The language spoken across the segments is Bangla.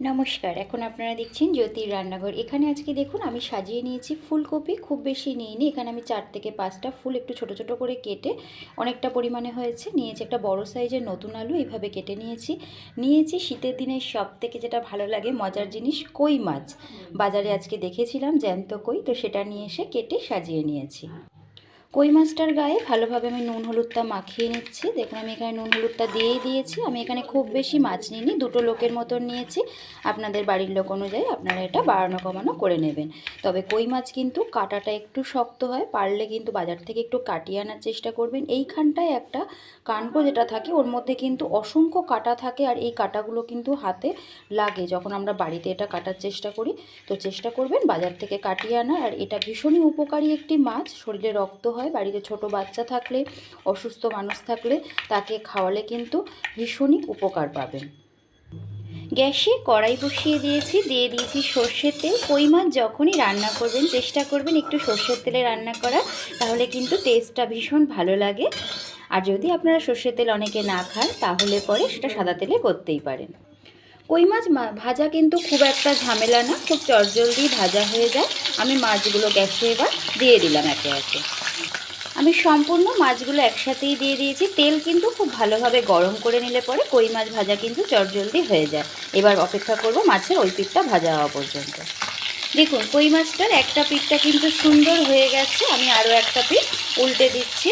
নমস্কার, এখন আপনারা দেখছেন জ্যোতির রান্নাঘর। এখানে আজকে দেখুন, আমি সাজিয়ে নিয়েছি ফুলকপি, খুব বেশি নিইনি। এখানে আমি চার থেকে পাঁচটা ফুল একটু ছোট ছোট করে কেটে অনেকটা পরিমাণে হয়েছে। নিয়েছি একটা বড় সাইজের নতুন আলু এইভাবে কেটে নিয়েছি। নিয়েছি শীতের দিনের সব থেকে যেটা ভালো লাগে, মজার জিনিস কই মাছ। বাজারে আজকে দেখেছিলাম জ্যান্ত কই, তো সেটা নিয়ে এসে কেটে সাজিয়ে নিয়েছি। কই মাছটার গায়ে? ভালোভাবে আমি নুন হলুদটা মাখিয়ে নিচ্ছি। দেখুন, আমি এখানে নুন হলুদটা দিয়েই দিয়েছি। আমি এখানে খুব বেশি মাছ নিইনি, দুটো লোকের মতন নিয়েছি। আপনাদের বাড়ির লোক অনুযায়ী আপনারা এটা বাড়ানো কমানো করে নেবেন। তবে কই মাছ কিন্তু কাটাটা একটু শক্ত হয়, পারলে কিন্তু বাজার থেকে একটু কাটিয়ে আনার চেষ্টা করবেন। এইখানটায় একটা কানকো যেটা থাকে, ওর মধ্যে কিন্তু অসংখ্য কাটা থাকে আর এই কাটাগুলো কিন্তু হাতে লাগে। যখন আমরা বাড়িতে এটা কাটার চেষ্টা করি, তো চেষ্টা করবেন বাজার থেকে কাটিয়ে আনা আর এটা ভীষণই উপকারী একটি মাছ, শরীরে রক্ত হয়, বাড়িতে ছোট বাচ্চা থাকলে, অসুস্থ মানুষ থাকলে তাকে খাওয়ালে কিন্তু ভীষণই উপকার পাবেন গ্যাসে কড়াই বসিয়ে দিয়েছি, দিয়ে দিয়েছি সর্ষের তেল। কই মাছ যখনই রান্না করবেন, চেষ্টা করবেন একটু সর্ষের তেলে রান্না করা তাহলে কিন্তু টেস্টটা ভীষণ ভালো লাগে। আর যদি আপনারা সর্ষের তেল অনেকে না খান, তাহলে পরে সেটা সাদা তেলে করতেই পারেন। কই মাছ ভাজা কিন্তু খুব একটা ঝামেলা না, খুব চটজলদি ভাজা হয়ে যায়। আমি মাছগুলো গ্যাসে এবার দিয়ে দিলাম একে একে। আমি সম্পূর্ণ মাছগুলো একসাথেই দিয়ে দিয়েছি। তেল কিন্তু খুব ভালোভাবে গরম করে নিলে পরে কই মাছ ভাজা কিন্তু চটজলদি হয়ে যায়। এবার অপেক্ষা করব মাছের ওই পিঠটা ভাজা হওয়া পর্যন্ত। দেখুন, কই মাছটার একটা পিঠটা কিন্তু সুন্দর হয়ে গেছে। আমি আরও একটা পিঠ উল্টে দিচ্ছি।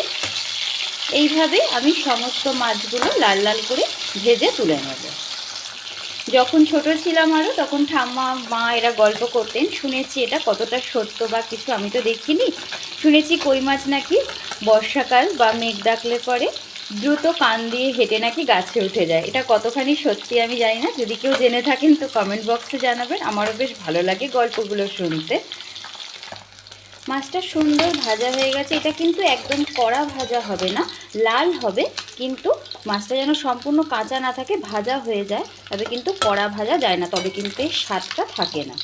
এইভাবে আমি সমস্ত মাছগুলো লাল লাল করে ভেজে তুলে নেব। যখন ছোট ছিলাম আরও তখন ঠাম্মা, মা এরা গল্প করতেন। শুনেছি এটা কতটা সত্য বা কিছু আমি তো দেখিনি। শুনেছি কই মাছ নাকি বর্ষাকাল বা মেঘ ডাকলে পরে দ্রুত কান দিয়ে হেঁটে নাকি গাছে উঠে যায়। এটা কতখানি সত্যি আমি জানি না। যদি কেউ জেনে থাকেন তো কমেন্ট বক্সে জানাবেন। আমারও বেশ ভালো লাগে গল্পগুলো শুনতে। মাছটা সুন্দর ভাজা হয়ে গেছে। এটা কিন্তু একদম কড়া ভাজা হবে না, লাল হবে, কিন্তু মাছটা যেন সম্পূর্ণ কাঁচা না থাকে, ভাজা হয়ে যায়, তবে কিন্তু কড়া ভাজা যায় না, তবে কিন্তু এই স্বাদটা থাকে না।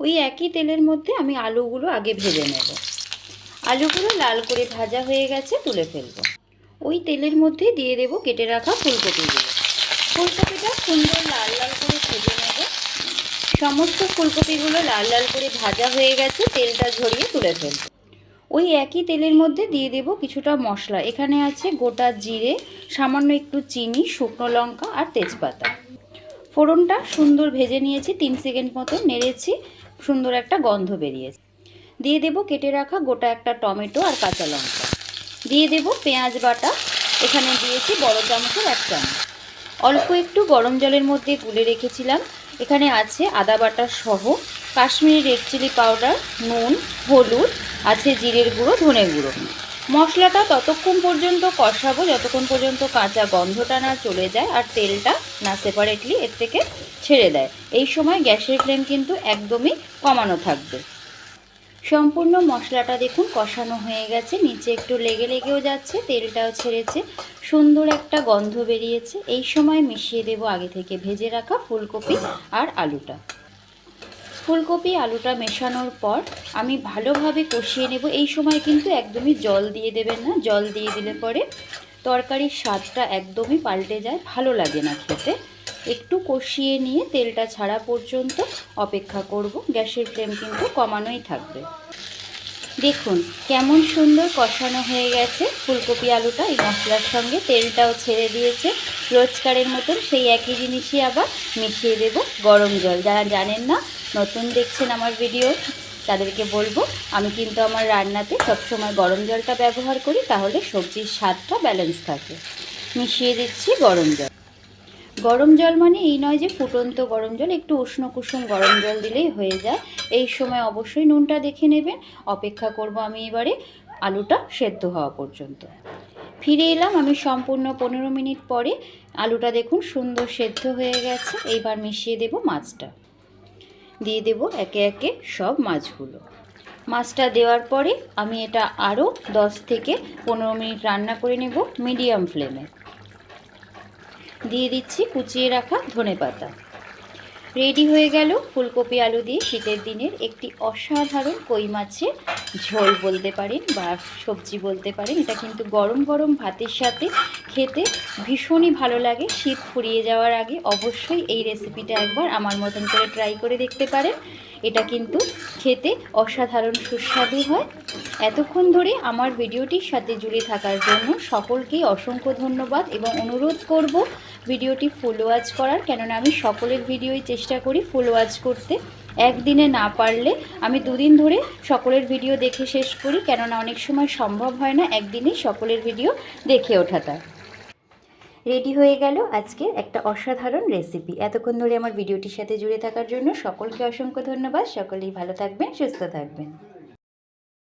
ওই একই তেলের মধ্যে আমি আলুগুলো আগে ভেজে নেব। আলুগুলো লাল করে ভাজা হয়ে গেছে, তুলে ফেলব। ওই তেলের মধ্যে দিয়ে দেব কেটে রাখা ফুলকপিগুলো ফুলকপিটা সুন্দর লাল লাল করে ভেজে নেব। সমস্ত ফুলকপিগুলো লাল লাল করে ভাজা হয়ে গেছে, তেলটা ঝরিয়ে তুলে ফেলব। ওই একই তেলের মধ্যে দিয়ে দেব কিছুটা মশলা। এখানে আছে গোটা জিরে, সামান্য একটু চিনি, শুকনো লঙ্কা আর তেজপাতা। ফোড়নটা সুন্দর ভেজে নিয়েছি, তিন সেকেন্ড মতো নেড়েছি, সুন্দর একটা গন্ধ বেরিয়েছে। দিয়ে দেব কেটে রাখা গোটা একটা টমেটো আর কাঁচা লঙ্কা। দিয়ে দেব পেঁয়াজ বাটা, এখানে দিয়েছি বড় চামচের এক চামচ। অল্প একটু গরম জলের মধ্যে গুলে রেখেছিলাম এখানে আছে আদা বাটা সহ কাশ্মীরি রেড চিলি পাউডার, নুন, হলুদ, আছে জিরের গুঁড়ো, ধনে গুঁড়ো। মশলাটা ততক্ষণ পর্যন্ত কষাবো, যতক্ষণ পর্যন্ত কাঁচা গন্ধটা না চলে যায় আর তেলটা না সেপারেটলি এর থেকে ছেড়ে দেয়। এই সময় গ্যাসের ফ্লেম কিন্তু একদমই কমানো থাকবে। সম্পূর্ণ মশলাটা দেখুন কষানো হয়ে গেছে। নিচে একটু লেগে লেগেও যাচ্ছে, তেলটাও ছেড়েছে। সুন্দর একটা গন্ধ বেরিয়েছে। এই সময় মিশিয়ে দেব আগে থেকে ভেজে রাখা ফুলকপি আর আলুটা। ফুলকপি, আলুটা মেশানোর পর আমি ভালোভাবে কষিয়ে নেব। এই সময় কিন্তু একদমই জল দিয়ে দেবেন না, জল দিয়ে দিলে পরে তরকারির স্বাদটা একদমই পাল্টে যায়, ভালো লাগে না খেতে। একটু কষিয়ে নিয়ে তেলটা ছাড়া পর্যন্ত অপেক্ষা করব। গ্যাসের ফ্লেম কিন্তু কমানোই থাকবে। দেখুন, কেমন সুন্দর কষানো হয়ে গেছে। ফুলকপি আলুটা এই মশলার সঙ্গে তেলটাও ছেড়ে দিয়েছে। রোজকারের মতন সেই একই জিনিসই আবার মিশিয়ে দেব গরম জল। যারা জানেন না, নতুন দেখছেন আমার ভিডিও, তাদেরকে বলব, আমি কিন্তু আমার রান্নাতে সবসময় গরম জলটা ব্যবহার করি, তাহলে সবজির স্বাদটা ব্যালেন্স থাকে। মিশিয়ে দিচ্ছি গরম জল। গরম জল মানে এই নয় যে ফুটন্ত গরম জল, একটু উষ্ণ কুসুম গরম জল দিলেই হয়ে যায়। এই সময় অবশ্যই নুনটা দেখে নেবেন। অপেক্ষা করব আমি এবারে আলুটা সেদ্ধ হওয়া পর্যন্ত। ফিরে এলাম আমি সম্পূর্ণ পনেরো মিনিট পরে। আলুটা দেখুন সুন্দর সেদ্ধ হয়ে গেছে। এইবার মিশিয়ে দেব মাছটা। দিয়ে দেব একে একে সব মাছগুলো। মাছটা দেওয়ার পরে আমি এটা আরও দশ থেকে পনেরো মিনিট রান্না করে নেব মিডিয়াম ফ্লেমে। দিয়ে দিচ্ছি কুচিয়ে রাখা ধনে পাতা। রেডি হয়ে গেল ফুলকপি আলু দিয়ে শীতের দিনের একটি অসাধারণ কই মাছের ঝোল বলতে পারেন বা সবজি বলতে পারেন। এটা কিন্তু গরম গরম ভাতের সাথে খেতে ভীষণই ভালো লাগে। শীত ফুরিয়ে যাওয়ার আগে অবশ্যই এই রেসিপিটা একবার আমার মতন করে ট্রাই করে দেখতে পারেন। এটা কিন্তু খেতে অসাধারণ সুস্বাদু হয়। এতক্ষণ ধরে আমার ভিডিওটির সাথে জুড়ে থাকার জন্য সকলকেই অসংখ্য ধন্যবাদ এবং অনুরোধ করব ভিডিওটি ফুল ওয়াচ করার, কেননা আমি সকলের ভিডিওই চেষ্টা করি ফুল ওয়াচ করতে। একদিনে না পারলে আমি দুদিন ধরে সকলের ভিডিও দেখে শেষ করি, কেননা অনেক সময় সম্ভব হয় না একদিনেই সকলের ভিডিও দেখে ওঠাটা রেডি হয়ে গেল আজকে একটা অসাধারণ রেসিপি এতক্ষণ ধরে আমার ভিডিওটির সাথে জুড়ে থাকার জন্য সকলকে অসংখ্য ধন্যবাদ। সকলেই ভালো থাকবেন, সুস্থ থাকবেন।